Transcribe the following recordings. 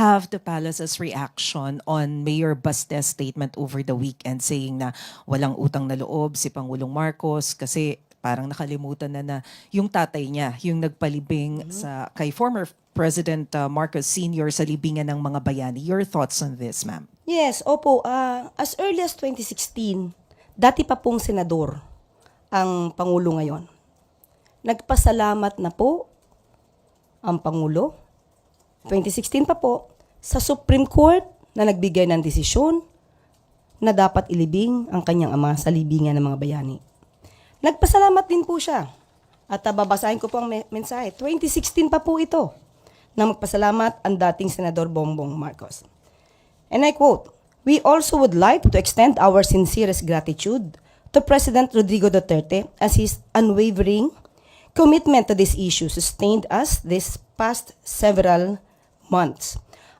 have the palace's reaction on Mayor Baste's statement over the weekend saying na walang utang na loob si Pangulong Marcos kasi parang nakalimutan na na yung tatay niya, yung nagpalibing sa kay former President uh, Marcos Sr. sa libingan ng mga bayani. Your thoughts on this, ma'am? Yes, opo. ah, as early as 2016, dati pa pong senador ang Pangulo ngayon. Nagpasalamat na po ang Pangulo, 2016 pa po, sa Supreme Court na nagbigay ng desisyon na dapat ilibing ang kanyang ama sa libingan ng mga bayani. Nagpasalamat din po siya. At ah, babasahin ko po ang me- mensahe. 2016 pa po ito na magpasalamat ang dating Senador Bongbong Marcos. And I quote, We also would like to extend our sincerest gratitude to President Rodrigo Duterte as his unwavering commitment to this issue sustained us this past several months.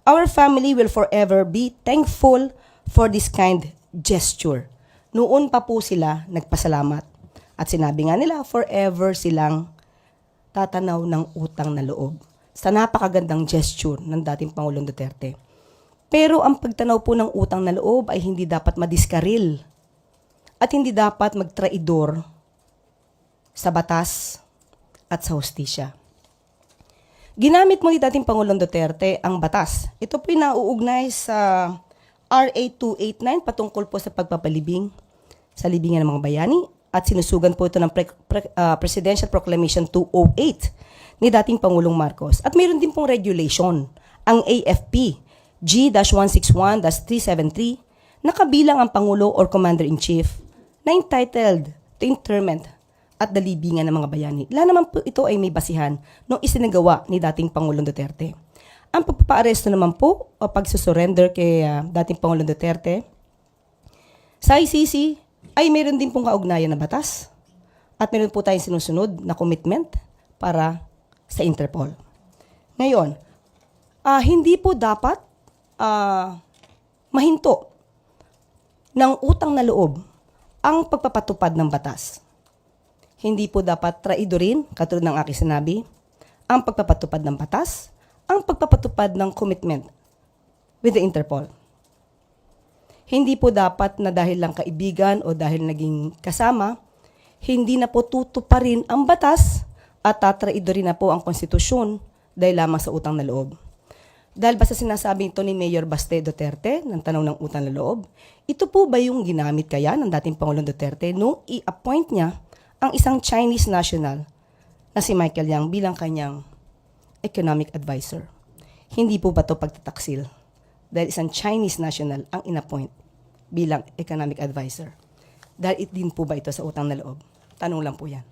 Our family will forever be thankful for this kind gesture. Noon pa po sila nagpasalamat. At sinabi nga nila, forever silang tatanaw ng utang na loob sa napakagandang gesture ng dating Pangulong Duterte. Pero ang pagtanaw po ng utang na loob ay hindi dapat madiskaril at hindi dapat magtraidor sa batas at sa hostisya. Ginamit mo ni dating Pangulong Duterte ang batas. Ito po nauugnay sa RA 289 patungkol po sa pagpapalibing sa libingan ng mga bayani at sinusugan po ito ng pre- pre- ah, Presidential Proclamation 208 ni dating Pangulong Marcos. At mayroon din pong regulation, ang AFP G-161-373 na kabilang ang Pangulo or Commander-in-Chief na entitled to interment at the libingan ng mga bayani. Wala naman po ito ay may basihan nung isinagawa ni dating Pangulong Duterte. Ang pagpapaaresto naman po o pagsusurrender kay ah, dating Pangulong Duterte sa ICC ay meron din pong kaugnayan na batas at meron po tayong sinusunod na commitment para sa Interpol. Ngayon, ah, hindi po dapat ah, mahinto ng utang na loob ang pagpapatupad ng batas. Hindi po dapat traidorin, katulad ng aking sinabi, ang pagpapatupad ng batas, ang pagpapatupad ng commitment with the Interpol. Hindi po dapat na dahil lang kaibigan o dahil naging kasama, hindi na po tutuparin ang batas at tatraidorin na po ang konstitusyon dahil lamang sa utang na loob. Dahil basta sinasabi ito ni Mayor Baste Duterte ng tanong ng utang na loob, ito po ba yung ginamit kaya ng dating Pangulong Duterte nung i-appoint niya ang isang Chinese national na si Michael Yang bilang kanyang economic advisor? Hindi po ba ito pagtataksil? Dahil isang Chinese national ang inappoint bilang economic advisor. Dahil din po ba ito sa utang na loob? Tanong lang po yan.